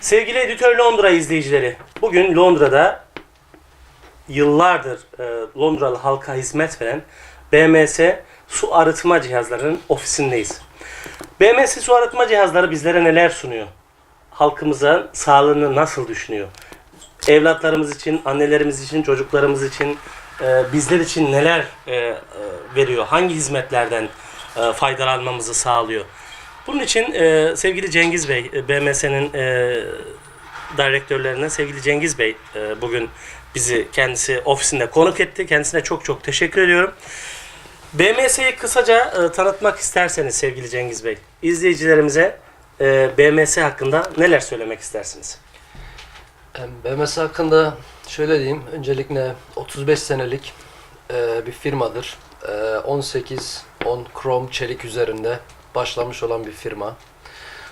Sevgili Editör Londra izleyicileri, bugün Londra'da yıllardır e, Londralı halka hizmet veren BMS su arıtma cihazlarının ofisindeyiz. BMS su arıtma cihazları bizlere neler sunuyor? Halkımıza sağlığını nasıl düşünüyor? Evlatlarımız için, annelerimiz için, çocuklarımız için, e, bizler için neler e, veriyor? Hangi hizmetlerden e, faydalanmamızı sağlıyor? Bunun için e, sevgili Cengiz Bey, e, BMS'nin e, direktörlerinden sevgili Cengiz Bey e, bugün bizi kendisi ofisinde konuk etti. Kendisine çok çok teşekkür ediyorum. BMS'yi kısaca e, tanıtmak isterseniz sevgili Cengiz Bey, izleyicilerimize e, BMS hakkında neler söylemek istersiniz? BMS hakkında şöyle diyeyim. Öncelikle 35 senelik e, bir firmadır. E, 18 10 krom çelik üzerinde başlamış olan bir firma.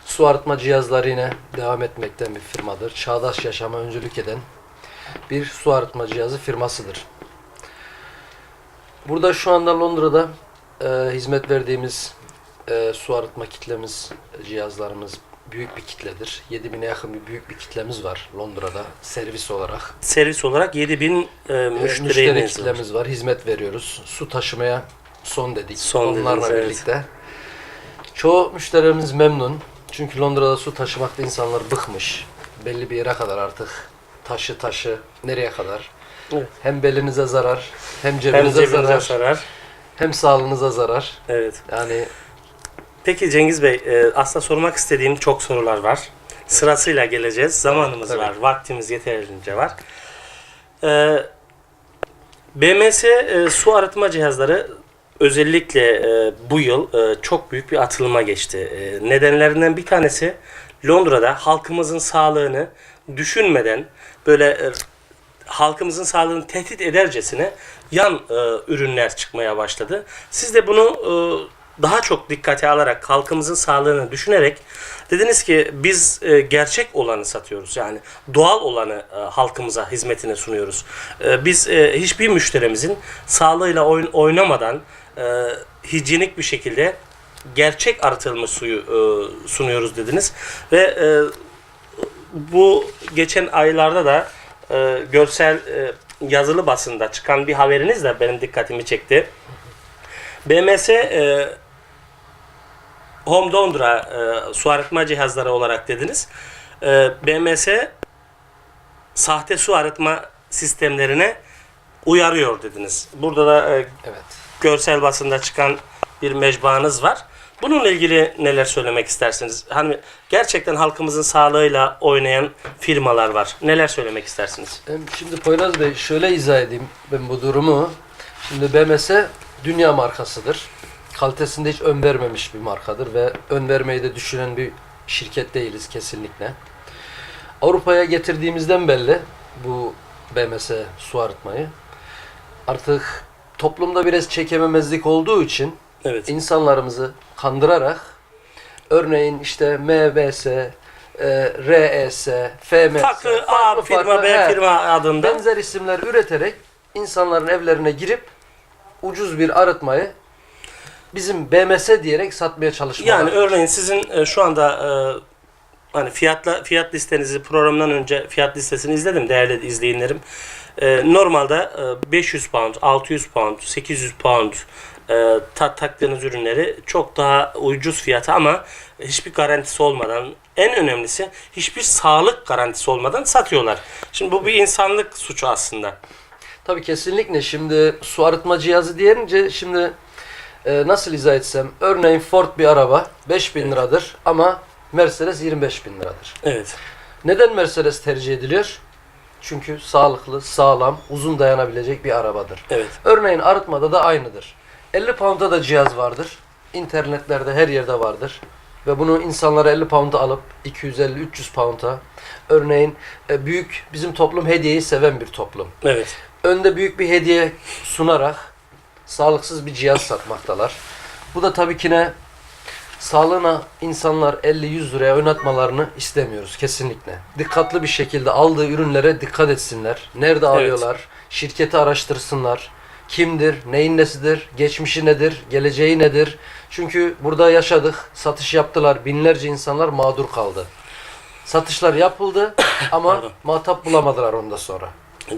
Su arıtma cihazları yine devam etmekten bir firmadır. Çağdaş yaşama öncülük eden bir su arıtma cihazı firmasıdır. Burada şu anda Londra'da e, hizmet verdiğimiz e, su arıtma kitlemiz, cihazlarımız büyük bir kitledir. 7000'e yakın bir büyük bir kitlemiz var Londra'da servis olarak. Servis olarak 7000 e, E, müşteri kitlemiz var. Hizmet veriyoruz. Su taşımaya son dedik. Son Onlarla dediniz, evet. Çoğu müşterimiz memnun. Çünkü Londra'da su taşımakta insanlar bıkmış. Belli bir yere kadar artık. Taşı taşı nereye kadar? Evet. Hem belinize zarar, hem Hem cebinize, cebinize zarar, sarar. hem sağlığınıza zarar. Evet. Yani Peki Cengiz Bey, e, aslında sormak istediğim çok sorular var. Sırasıyla geleceğiz. Zamanımız Tabii. var, vaktimiz yeterince var. E, BMS e, su arıtma cihazları özellikle e, bu yıl e, çok büyük bir atılıma geçti. E, nedenlerinden bir tanesi Londra'da halkımızın sağlığını düşünmeden böyle e, halkımızın sağlığını tehdit edercesine yan e, ürünler çıkmaya başladı. Siz de bunu e, daha çok dikkate alarak halkımızın sağlığını düşünerek dediniz ki biz e, gerçek olanı satıyoruz. Yani doğal olanı e, halkımıza hizmetine sunuyoruz. E, biz e, hiçbir müşterimizin sağlığıyla oyun oynamadan e, hijyenik bir şekilde gerçek arıtılmış suyu e, sunuyoruz dediniz ve e, bu geçen aylarda da e, görsel e, yazılı basında çıkan bir haberiniz de benim dikkatimi çekti. BMS e, Home Dondra e, su arıtma cihazları olarak dediniz. E, BMS sahte su arıtma sistemlerine uyarıyor dediniz. Burada da e, evet. Görsel basında çıkan bir mecbanız var. Bununla ilgili neler söylemek istersiniz? Hani gerçekten halkımızın sağlığıyla oynayan firmalar var. Neler söylemek istersiniz? Şimdi Poyraz Bey şöyle izah edeyim ben bu durumu. Şimdi BMS dünya markasıdır. Kalitesinde hiç ön vermemiş bir markadır ve ön vermeyi de düşünen bir şirket değiliz kesinlikle. Avrupa'ya getirdiğimizden belli bu BMS su arıtmayı. Artık toplumda biraz çekememezlik olduğu için Evet. insanlarımızı kandırarak örneğin işte MBS, e, RES, FMS Farklı A firma, B he, firma adında. benzer isimler üreterek insanların evlerine girip ucuz bir arıtmayı bizim BMS diyerek satmaya çalışmalar. Yani örneğin sizin e, şu anda e, hani fiyatla fiyat listenizi programdan önce fiyat listesini izledim değerli izleyenlerim. E, normalde e, 500 pound, 600 pound, 800 pound e, ta, taktığınız ürünleri çok daha ucuz fiyata ama hiçbir garantisi olmadan en önemlisi hiçbir sağlık garantisi olmadan satıyorlar. Şimdi bu bir insanlık suçu aslında. Tabii kesinlikle şimdi su arıtma cihazı diyince şimdi e, nasıl izah etsem örneğin Ford bir araba 5000 liradır ama Mercedes 25 bin liradır. Evet. Neden Mercedes tercih ediliyor? Çünkü sağlıklı, sağlam, uzun dayanabilecek bir arabadır. Evet. Örneğin arıtmada da aynıdır. 50 pound'a da cihaz vardır. İnternetlerde her yerde vardır. Ve bunu insanlara 50 pound'a alıp 250-300 pound'a örneğin e, büyük bizim toplum hediyeyi seven bir toplum. Evet. Önde büyük bir hediye sunarak sağlıksız bir cihaz satmaktalar. Bu da tabii ki ne sağlığına insanlar 50-100 liraya oynatmalarını istemiyoruz kesinlikle. Dikkatli bir şekilde aldığı ürünlere dikkat etsinler. Nerede alıyorlar? Şirketi araştırsınlar. Kimdir? Neyin nesidir? Geçmişi nedir? Geleceği nedir? Çünkü burada yaşadık, satış yaptılar. Binlerce insanlar mağdur kaldı. Satışlar yapıldı ama muhatap bulamadılar ondan sonra.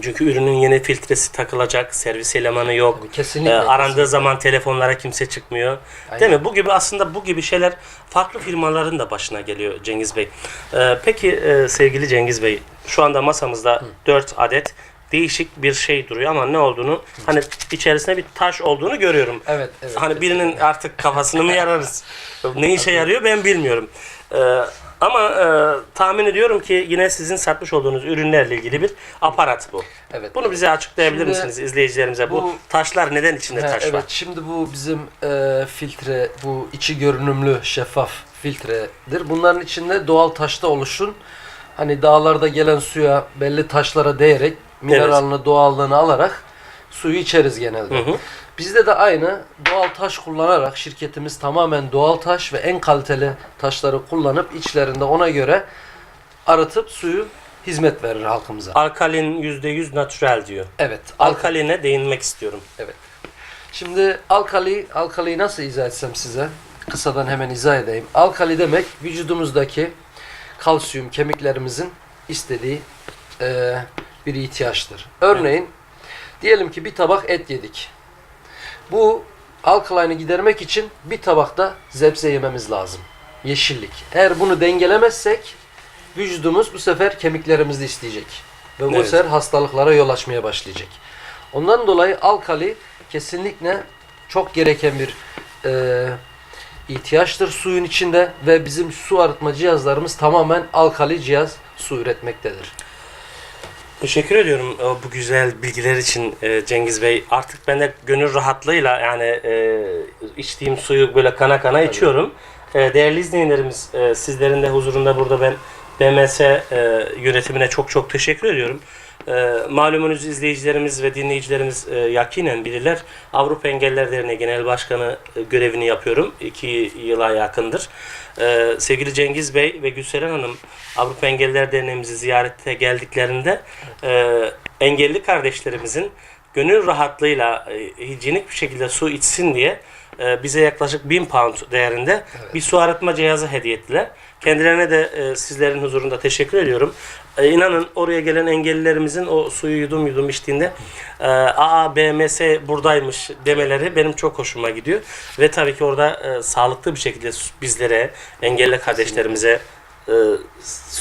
Çünkü ürünün yeni filtresi takılacak, servis elemanı yok. Tabii, kesinlikle, Ee, arandığı kesinlikle. zaman telefonlara kimse çıkmıyor. Aynen. Değil mi? Bu gibi aslında bu gibi şeyler farklı firmaların da başına geliyor Cengiz Bey. Ee, peki e, sevgili Cengiz Bey, şu anda masamızda 4 adet değişik bir şey duruyor ama ne olduğunu hani içerisinde bir taş olduğunu görüyorum. Evet, evet. Hani birinin artık kafasını mı yararız? Ne işe yarıyor ben bilmiyorum. Ee, ama e, tahmin ediyorum ki yine sizin satmış olduğunuz ürünlerle ilgili bir aparat bu. Evet. Bunu bize açıklayabilir Şimdi misiniz izleyicilerimize? Bu, bu- taşlar neden içinde taş evet var? şimdi bu bizim e, filtre bu içi görünümlü şeffaf filtredir. Bunların içinde doğal taşta oluşun hani dağlarda gelen suya belli taşlara değerek mineralini doğallığını alarak suyu içeriz genelde. Hı hı. Bizde de aynı doğal taş kullanarak şirketimiz tamamen doğal taş ve en kaliteli taşları kullanıp içlerinde ona göre arıtıp suyu hizmet verir halkımıza. Alkalin %100 natural diyor. Evet. Alkaline değinmek istiyorum. Evet. Şimdi alkali, alkaliyi nasıl izah etsem size? Kısadan hemen izah edeyim. Alkali demek vücudumuzdaki kalsiyum kemiklerimizin istediği eee, bir ihtiyaçtır. Örneğin diyelim ki bir tabak et yedik. Bu alkalayını gidermek için bir tabakta zebze yememiz lazım. Yeşillik. Eğer bunu dengelemezsek vücudumuz bu sefer kemiklerimizi isteyecek. Ve bu Evet. sefer hastalıklara yol açmaya başlayacak. Ondan dolayı alkali kesinlikle çok gereken bir e, ihtiyaçtır suyun içinde ve bizim su arıtma cihazlarımız tamamen alkali cihaz su üretmektedir. Teşekkür ediyorum e, bu güzel bilgiler için e, Cengiz Bey. Artık ben de gönül rahatlığıyla yani e, içtiğim suyu böyle kana kana içiyorum. E, Değerli izleyenlerimiz sizlerin de huzurunda burada ben BMS yönetimine çok çok teşekkür ediyorum. E, malumunuz izleyicilerimiz ve dinleyicilerimiz e, yakinen bilirler. Avrupa Engeller Derneği Genel Başkanı e, görevini yapıyorum. İki yıla yakındır. E, sevgili Cengiz Bey ve Gülseren Hanım Avrupa Engelliler Derneğimizi ziyarete geldiklerinde e, engelli kardeşlerimizin gönül rahatlığıyla e, hijyenik bir şekilde su içsin diye e, bize yaklaşık 1000 pound değerinde bir su arıtma cihazı hediye ettiler. Kendilerine de e, sizlerin huzurunda teşekkür ediyorum. E, inanın oraya gelen engellilerimizin o suyu yudum yudum içtiğinde e, aa BMS buradaymış demeleri benim çok hoşuma gidiyor. Ve tabii ki orada e, sağlıklı bir şekilde bizlere, engelli kardeşlerimize e,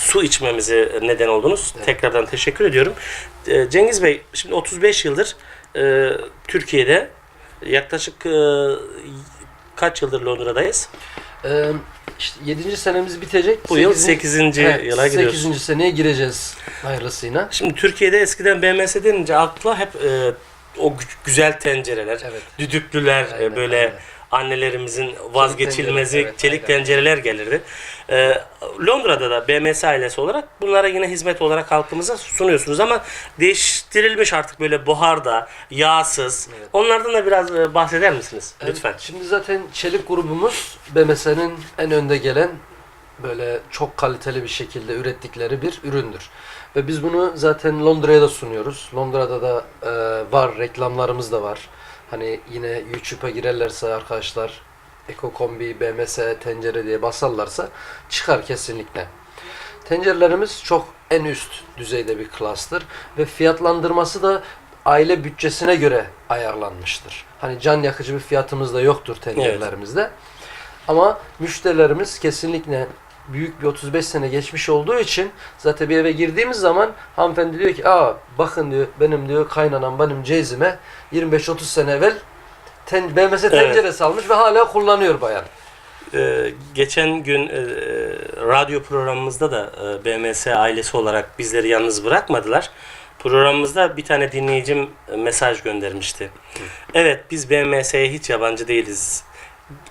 su içmemize neden oldunuz. Tekrardan teşekkür ediyorum. E, Cengiz Bey, şimdi 35 yıldır e, Türkiye'de yaklaşık e, kaç yıldır Londra'dayız? Ee, işte 7. senemiz bitecek. Bu yıl Sekizinci- 8. Evet, yıla giriyoruz. 8. seneye gireceğiz hayırlısıyla. Şimdi Türkiye'de eskiden BMS denince akla hep e, o gü- güzel tencereler, Evet. düdüklüler, e, Aynen, böyle aynen. Annelerimizin vazgeçilmezi tencere, evet, çelik aynen. tencereler gelirdi. E, Londra'da da BMS ailesi olarak bunlara yine hizmet olarak halkımıza sunuyorsunuz ama değiştirilmiş artık böyle buharda, yağsız. Evet. Onlardan da biraz e, bahseder misiniz Evet, lütfen? Şimdi zaten çelik grubumuz BMS'nin en önde gelen böyle çok kaliteli bir şekilde ürettikleri bir üründür. Ve biz bunu zaten Londra'ya da sunuyoruz. Londra'da da e, var, reklamlarımız da var. Hani yine YouTube'a girerlerse arkadaşlar Eko Kombi, BMS, tencere diye basarlarsa çıkar kesinlikle. Tencerelerimiz çok en üst düzeyde bir klastır ve fiyatlandırması da aile bütçesine göre ayarlanmıştır. Hani can yakıcı bir fiyatımız da yoktur tencerelerimizde. Ama müşterilerimiz kesinlikle büyük bir 35 sene geçmiş olduğu için zaten bir eve girdiğimiz zaman hanımefendi diyor ki aa bakın diyor benim diyor kaynanan benim ceyzime 25-30 sene evvel ten, BMS tenceresi almış ve hala kullanıyor bayan. Ee, geçen gün e, radyo programımızda da e, BMS ailesi olarak bizleri yalnız bırakmadılar. Programımızda bir tane dinleyicim e, mesaj göndermişti. Evet biz BMS'ye hiç yabancı değiliz.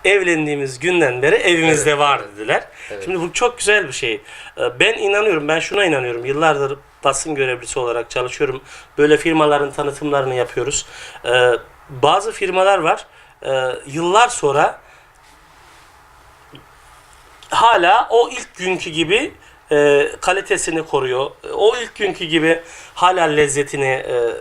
Evlendiğimiz günden beri evimizde Evet, var dediler. Evet. Şimdi bu çok güzel bir şey. Ee, Ben inanıyorum, ben şuna inanıyorum. Yıllardır basın görevlisi olarak çalışıyorum. Böyle firmaların tanıtımlarını yapıyoruz. Ee, Bazı firmalar var. Ee, Yıllar sonra hala o ilk günkü gibi e, kalitesini koruyor. O ilk günkü gibi hala lezzetini, e,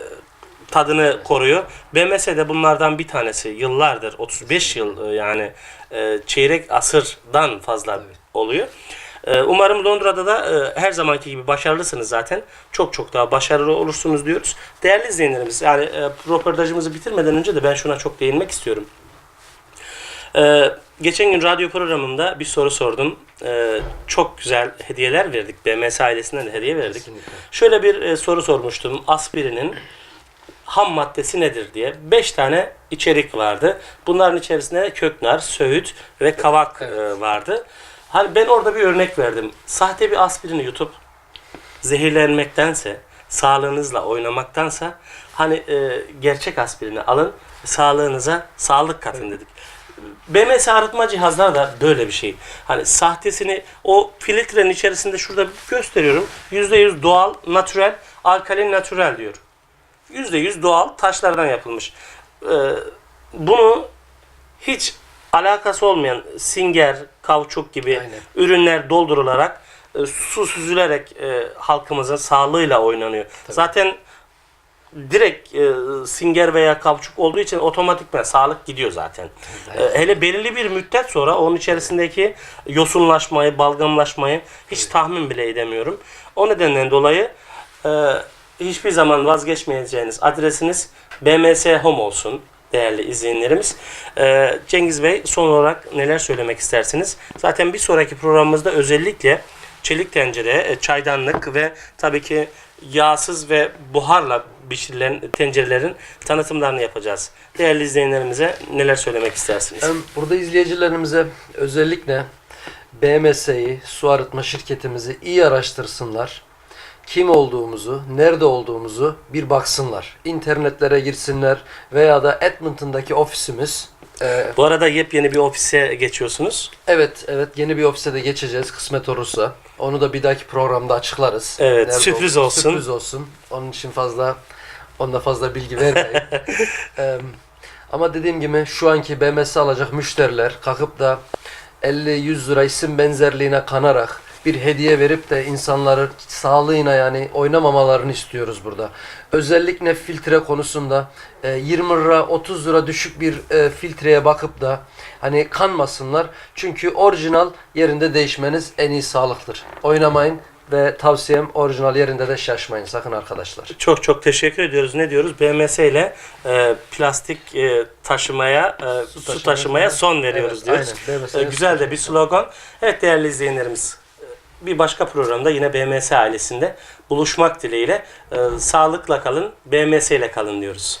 tadını koruyor. BMS de bunlardan bir tanesi. Yıllardır, 35 yıl e, yani e, çeyrek asırdan fazla oluyor. E, umarım Londra'da da her zamanki gibi başarılısınız zaten. Çok çok daha başarılı olursunuz diyoruz. Değerli izleyenlerimiz yani röportajımızı bitirmeden önce de ben şuna çok değinmek istiyorum. Geçen gün radyo programımda bir soru sordum. Çok güzel hediyeler verdik. BMS ailesinden de hediye verdik. Kesinlikle. Şöyle bir soru sormuştum. Aspirinin ham maddesi nedir diye. 5 tane içerik vardı. Bunların içerisinde köknar, söğüt ve kavak Evet. e, vardı. Hani ben orada bir örnek verdim. Sahte bir aspirini yutup zehirlenmektense, sağlığınızla oynamaktansa hani e, gerçek aspirini alın, sağlığınıza sağlık katın dedik. BMS arıtma cihazları da böyle bir şey. Hani sahtesini o filtrenin içerisinde şurada gösteriyorum. %100 doğal, natürel, alkalin natürel diyor. %100 doğal taşlardan yapılmış. Ee, bunu hiç alakası olmayan singer, kauçuk gibi Aynen. ürünler doldurularak e, su süzülerek e, halkımızın sağlığıyla oynanıyor. Zaten direkt e, singer veya kauçuk olduğu için otomatikman sağlık gidiyor zaten. E, hele belirli bir müddet sonra onun içerisindeki yosunlaşmayı, balgamlaşmayı hiç tahmin bile edemiyorum. O nedenden dolayı e, hiçbir zaman vazgeçmeyeceğiniz adresiniz BMS Home olsun değerli izleyenlerimiz. E, Cengiz Bey son olarak neler söylemek istersiniz? Zaten bir sonraki programımızda özellikle çelik tencere, e, çaydanlık ve tabii ki yağsız ve buharla pişirilen tencerelerin tanıtımlarını yapacağız. Değerli izleyenlerimize neler söylemek istersiniz? Burada izleyicilerimize özellikle BMS'yi, su arıtma şirketimizi iyi araştırsınlar. Kim olduğumuzu, nerede olduğumuzu bir baksınlar. İnternetlere girsinler veya da Edmonton'daki ofisimiz. e, Bu arada yepyeni bir ofise geçiyorsunuz. evet, evet yeni bir ofise de geçeceğiz kısmet olursa. Onu da bir dahaki programda açıklarız. Evet, sürpriz ol- olsun. Sürpriz olsun. Onun için fazla onda fazla bilgi vermeyeyim. Em, ama dediğim gibi şu anki BMS alacak müşteriler kalkıp da 50-100 lira isim benzerliğine kanarak bir hediye verip de insanların sağlığına yani oynamamalarını istiyoruz burada. Özellikle filtre konusunda e, 20 lira 30 lira düşük bir e, filtreye bakıp da hani kanmasınlar. Çünkü orijinal yerinde değişmeniz en iyi sağlıktır. Oynamayın ve tavsiyem orijinal yerinde de şaşmayın sakın arkadaşlar. Çok çok teşekkür ediyoruz. Ne diyoruz? BMS ile e, plastik e, taşımaya, e, su, taşımaya- taşımaya son veriyoruz Evet, diyoruz. aynen. E, güzel de bir slogan. Evet değerli izleyenlerimiz. Bir başka programda yine BMS ailesinde buluşmak dileğiyle e, sağlıkla kalın, BMS ile kalın diyoruz.